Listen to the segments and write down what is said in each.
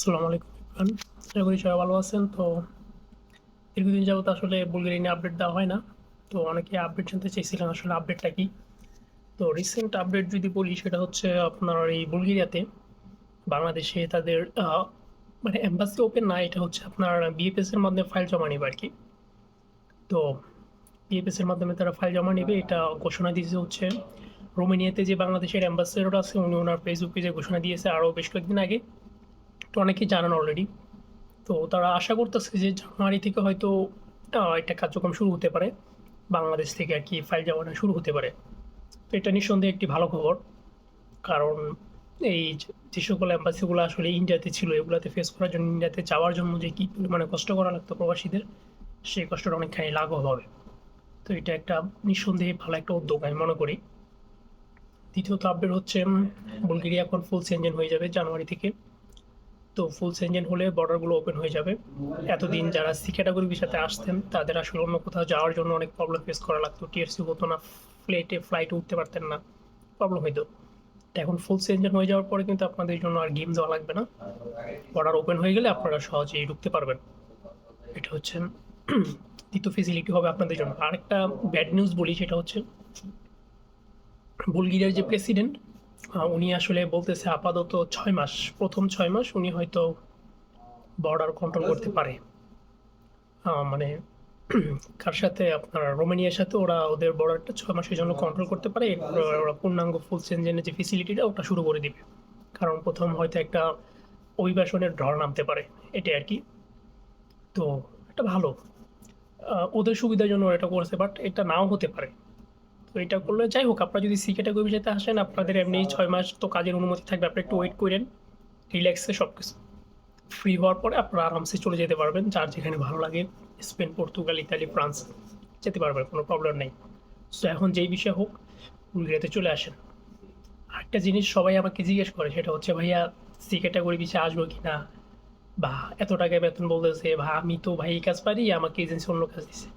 আসসালামু আলাইকুম ইরফান আশা করি সবাই ভালো আছেন। তো দীর্ঘদিন যাবত আসলে বুলগেরিয়া নিয়ে আপডেট দেওয়া হয় না। তো অনেকে আপডেট জানতে চাইছিলেন আসলে আপডেটটা কি। তো রিসেন্ট আপডেট যদি বলি, সেটা হচ্ছে আপনার এই বুলগেরিয়াতে বাংলাদেশে তাদের মানে এম্বাসি ওপেন না, এটা হচ্ছে আপনার বিএফএস এর মাধ্যমে ফাইল জমা নেবে আর কি। তো বিএফএস এর মাধ্যমে তারা ফাইল জমা নেবে, এটা ঘোষণা দিয়েছে হচ্ছে রোমানিয়াতে যে বাংলাদেশের অ্যাম্বাসেডর আছে, উনি ওনার ফেসবুক পেজে ঘোষণা দিয়েছে আরও বেশ কয়েকদিন আগে। তো অনেকেই জানান অলরেডি তো তারা আশা করতেছে যে জানুয়ারি থেকে হয়তো একটা কার্যক্রম শুরু হতে পারে। বাংলাদেশ থেকে আর কি ফাইল জমানো শুরু হতে পারে। তো এটা নিঃসন্দেহে একটি ভালো খবর। কারণ এই যে- সকল অ্যাম্বাসিগুলো আসলে ইন্ডিয়াতে ছিল, এগুলাতে ফেস করার জন্য ইন্ডিয়াতে যাওয়ার জন্য যে কী পরিমাণে কষ্ট করা লাগতো প্রবাসীদের, সেই কষ্টটা অনেকখানি লাঘব হবে। তো এটা একটা নিঃসন্দেহে ভালো একটা উদ্যোগ আমি মনে করি। দ্বিতীয়ত আপডেট হচ্ছে বুলগেরিয়া এখন ফুল সেঞ্জেন হয়ে যাবে জানুয়ারি থেকে। তো ফুল সেঞ্জেন হলে বর্ডারগুলো ওপেন হয়ে যাবে। এতদিন যারা সি ক্যাটাগরির সাথে আসতেন, তাদের আসলে অন্য কোথাও যাওয়ার জন্য অনেক প্রবলেম ফেস করা লাগতো। টিএসসি হতো না ফ্লাইটে ফ্লাইটে উঠতে পারতেন না প্রবলেম হইতো। এখন ফুল সেঞ্জেন হয়ে যাওয়ার পরে কিন্তু আপনাদের জন্য আর গেম দেওয়া লাগবে না। বর্ডার ওপেন হয়ে গেলে আপনারা সহজেই ঢুকতে পারবেন। এটা হচ্ছে দ্বিতীয় ফেসিলিটি হবে আপনাদের জন্য। আরেকটা ব্যাড নিউজ বলি, সেটা হচ্ছে, বুলগেরিয়ার যে প্রেসিডেন্ট উনি আসলে বলতেছে আপাতত ছয় মাস প্রথম ছয় মাস উনি হয়তো বর্ডার কন্ট্রোল করতে পারে। মানে কার সাথে? আপনার রোমানিয়ার সাথে ওরা ওদের বর্ডারটা ছয় মাসের জন্য কন্ট্রোল করতে পারে। ওরা পূর্ণাঙ্গ ফুল চেঞ্জের যে ফেসিলিটিটা ওটা শুরু করে দিবে। কারণ প্রথম হয়তো একটা অভিবাসনের ঢড় নামতে পারে এটা আর কি। তো এটা ভালো। ওদের সুবিধার জন্য ওরা এটা করেছে বাট এটা নাও হতে পারে। তো এটা করলে যাই হোক আপনারা যদি সি ক্যাটাগরি যেতে আসেন আপনাদের এমনি ছয় মাস তো কাজের অনুমতি থাকবে আপনি একটু ওয়েট করেন রিল্যাক্সে সব কিছু ফ্রি হওয়ার পরে আপনারা আরামসে চলে যেতে পারবেন যার যেখানে ভালো লাগে স্পেন পর্তুগাল ইতালি ফ্রান্স যেতে পারবেন কোনো প্রবলেম নেই। সো এখন যেই বিষয় হোক বুলগেরিয়াতে চলে আসেন। আরেকটা জিনিস সবাই আমাকে জিজ্ঞেস করে সেটা হচ্ছে ভাইয়া সি ক্যাটাগরি বিষয়ে আসব কি না? বা এত টাকা বেতন বলতেছে বা আমি তো ভাই এই কাজ পারি আমাকে এজেন্সি অন্য কাজ দিছে।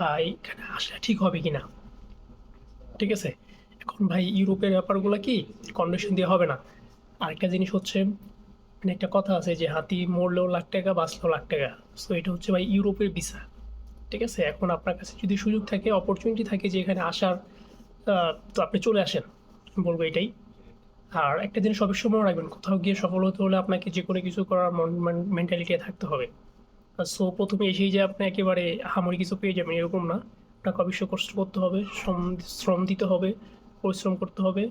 ভাই এখানে আসা ঠিক হবে কি না? ঠিক আছে? এখন ভাই, ইউরোপের ব্যাপারগুলো কি? কন্ডিশন দিয়ে হবে না। আরেকটা জিনিস হচ্ছে মানে একটা কথা আছে যে হাতি মরলেও লাখ টাকা, বাঁচলেও লাখ টাকা। সো এটা হচ্ছে ভাই ইউরোপের ভিসা ঠিক আছে? এখন আপনার কাছে যদি সুযোগ থাকে অপরচুনিটি থাকে যে এখানে আসার তো আপনি চলে আসেন। বলব এটাই। আর একটা জিনিস সবসময় মনে রাখবেন, কোথাও গিয়ে সফল হতে হলে আপনাকে যে কোনো কিছু করার মেন্টালিটি থাকতে হবে। সো প্রথমে এসেই যে আপনি একেবারে হামরি কিছু পেয়ে যাবেন, এরকম না। আপনাকে অবশ্যই কষ্ট করতে হবে, শ্রম শ্রম দিতে হবে, পরিশ্রম করতে হবে,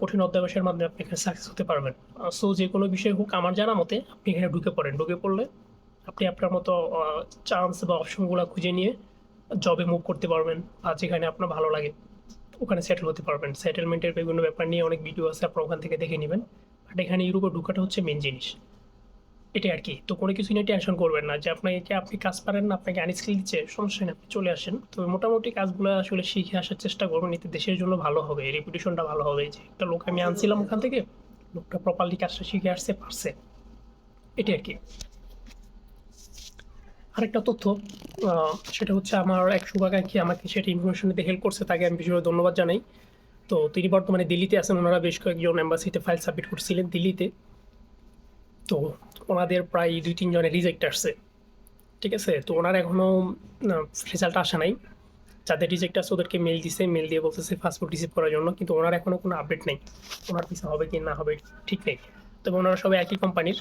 কঠিন অধ্যাবাসের মাধ্যমে আপনি এখানে সাকসেস হতে পারবেন। সো যে কোনো বিষয় হোক, আমার জানা মতে আপনি এখানে ঢুকে পড়েন। ঢুকে পড়লে আপনি আপনার মতো চান্স বা অপশনগুলো খুঁজে নিয়ে জবে মুভ করতে পারবেন আর যেখানে আপনার ভালো লাগে, ওখানে সেটেল হতে পারবেন। সেটেলমেন্টের বিভিন্ন ব্যাপার নিয়ে অনেক ভিডিও আছে, আপনারা ওখান থেকে দেখে নেবেন। বাট এখানে ইউরোপে ঢুকাটা হচ্ছে মেন জিনিস। এটাই আর কি। তো কোনো কিছু নিয়ে টেনশন করবেন না। যে আপনাকে আপনি কাজ পারেন না, আপনাকে আনস্কিল দিচ্ছে, সমস্যা নেই, আপনি চলে আসেন। তো মোটামুটি কাজগুলো আসলে শিখে আসার চেষ্টা করবেন, এতে দেশের জন্য ভালো হবে রেপুটেশনটা ভালো হবে। যে একটা লোক আমি আনছিলাম ওখান থেকে, লোকটা প্রপারলি কাজটা শিখে আসছে, পারছে। এটাই আর কি। আরেকটা তথ্য সেটা হচ্ছে আমার এক শুভাকাঙ্ক্ষী আমাকে সেটা ইনফরমেশন দিতে হেল্প করছে, তাকে আমি বিশেষভাবে ধন্যবাদ জানাই। তো তিনি বর্তমানে দিল্লিতে আছেন, ওনারা বেশ কয়েকজন এম্বাসিতে ফাইল সাবমিট করছিলেন দিল্লিতে। তো ওনাদের প্রায় দুই তিনজনের রিজেক্ট আসছে। ঠিক আছে? তো ওনার এখনও রেজাল্ট আসা নাই। যাদের রিজেক্ট আসছে ওদেরকে মেল দিছে মেল দিয়ে বলতেছে পাসপোর্ট রিসিভ করার জন্য, কিন্তু ওনার এখনও কোনো আপডেট নেই। ওনার ভিসা হবে কি না হবে ঠিক নেই। তবে ওনারা সবাই একই কোম্পানির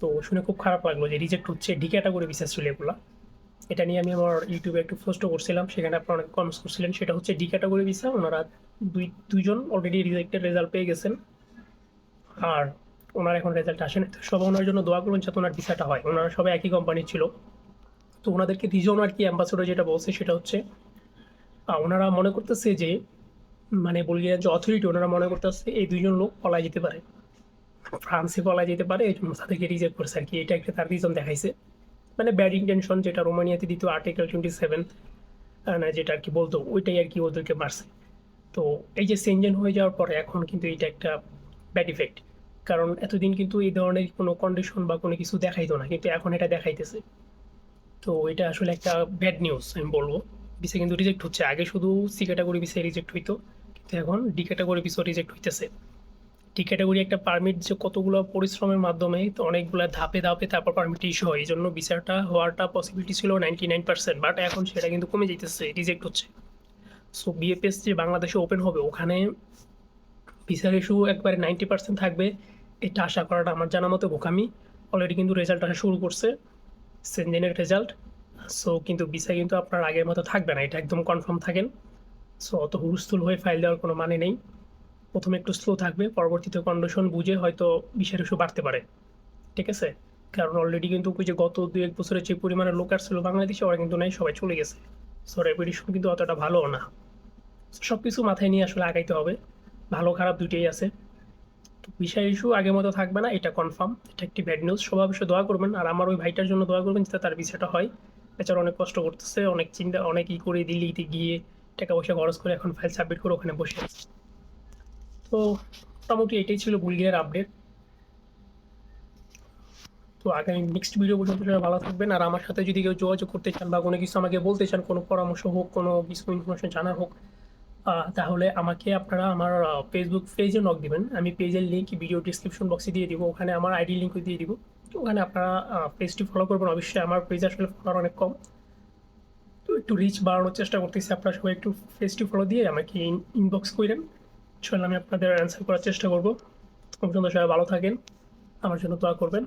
তো শুনে খুব খারাপ লাগল যে রিজেক্ট হচ্ছে ডি ক্যাটাগরি ভিসা ছিল এটা নিয়ে আমি আমার ইউটিউবে একটু পোস্টও করছিলাম, সেখানে আপনারা অনেক কমেন্টস করছিলেন। সেটা হচ্ছে ডি ক্যাটাগরি ভিসা ওনারা দুই, দুইজন অলরেডি রিজেক্টের রেজাল্ট পেয়ে গেছেন। আর ওনার এখন রেজাল্ট আসেনি তো সবাই ওনার জন্য দোয়া করুন যাতে ওনার ভিসাটা হয়। ওনারা সবাই একই কোম্পানির ছিল। তো ওনাদেরকে রিজন আর কি অ্যাম্বাসেডর যেটা বলছে সেটা হচ্ছে ওনারা মনে করতেছে যে মানে বুলগেরিয়ার যে অথরিটি ওনারা মনে করতেছে এই দুইজন লোক পলায় যেতে পারে। ফ্রান্সে পলায় যেতে পারে, এই জন্য তাদেরকে রিজেক্ট করছে আর কি। এটা একটা তার রিজন দেখাইছে। মানে ব্যাড ইন্টেনশন যেটা রোমানিয়াতে দ্বিতীয় আর্টিকেল টোয়েন্টি সেভেন যেটা আর কি বলতো, ওইটাই আর কি ওদেরকে মারছে। তো এই যে সেঞ্জেন হয়ে যাওয়ার পরে এখন কিন্তু এটা একটা ব্যাড ইফেক্ট কারণ এতদিন কিন্তু এই ধরনের কোনো কন্ডিশন বা কোনো কিছু দেখাইতো না, কিন্তু এখন এটা দেখাইতেছে। তো এটা আসলে একটা ব্যাড নিউজ আমি বলব। ভিসা কিন্তু রিজেক্ট হচ্ছে। আগে শুধু সি ক্যাটাগরি ভিসা রিজেক্ট হইতো, কিন্তু এখন ডি ক্যাটাগরি ভিসা রিজেক্ট হইতেছে। ডি ক্যাটাগরি একটা পারমিট যে কতগুলো পরিশ্রমের মাধ্যমে তো অনেকগুলো ধাপে ধাপে তারপর পারমিট ইস্যু হয়। এই জন্য বিচারটা হওয়ারটা পসিবিলিটি ছিল নাইনটি নাইন পার্সেন্ট বাট এখন সেটা কিন্তু কমে যেতেছে রিজেক্ট হচ্ছে। সো বিএফএস যে বাংলাদেশে ওপেন হবে, ওখানে ভিসার ইস্যু একবারে নাইনটি পার্সেন্ট থাকবে। এটা আশা করাটা আমার জানা মতো বোকামি। অলরেডি কিন্তু রেজাল্ট আসা শুরু করছে। সেনজেনের রেজাল্ট সো কিন্তু ভিসা কিন্তু আপনার আগের মতো থাকবে না। এটা একদম কনফার্ম থাকেন। সো অত হুলস্থুল হয়ে ফাইল দেওয়ার কোনো মানে নেই। প্রথমে একটু স্লো থাকবে, পরবর্তীতে কন্ডিশন বুঝে হয়তো বিষের ইস্যু বাড়তে পারে। ঠিক আছে? কারণ অলরেডি কিন্তু ওই যে গত দু এক বছরের যে পরিমাণে লোক আসছিল বাংলাদেশে, ওরা কিন্তু নাই, সবাই চলে গেছে। সো রেপুটেশন কিন্তু অতটা ভালোও না। সব কিছু মাথায় নিয়ে আসলে আগাইতে হবে। ভালো খারাপ দুটোই আছে। তো ইস্যু আগের মতো থাকবে না, এটা কনফার্ম এটা একটি ব্যাড নিউজ সবাই অবশ্যই দোয়া করবেন, আর আমার ওই ভাইটার জন্য দোয়া করবেন যাতে তার বিষয়টা হয়। বেচারা অনেক কষ্ট করতেছে, অনেক চিন্তা, অনেক ই করে দিল্লিতে গিয়ে টাকা পয়সা খরচ করে এখন ফাইল সাবমিট করে ওখানে বসে আছে। তো মোটামুটি এটাই ছিল বুলগিয়ার আপডেট তো আগামী নেক্সট ভিডিও পর্যন্ত সবাই ভালো থাকবেন, আর আমার সাথে যদি কেউ যোগাযোগ করতে চান বা কোনো কিছু আমাকে বলতে চান, কোনো পরামর্শ হোক, কোনো কিছু ইনফরমেশন জানার হোক তাহলে আমাকে আপনারা আমার ফেসবুক পেজে নক দিবেন। আমি পেজের লিঙ্ক ভিডিও ডিসক্রিপশন বক্সে দিয়ে দিব, ওখানে আমার আইডি লিঙ্ক দিয়ে দিব। ওখানে আপনারা পেজটি ফলো করবেন। অবশ্যই আমার পেজ আসলে ফলোয়ার অনেক কম। তো একটু রিচ বাড়ানোর চেষ্টা করতেছি। আপনারা সবাই একটু পেজটি ফলো দিয়ে আমাকে ইনবক্স করেন চল আমি আপনাদের অ্যান্সার করার চেষ্টা করব। পর্যন্ত সবাই ভালো থাকেন। আমার জন্য দোয়া করবেন।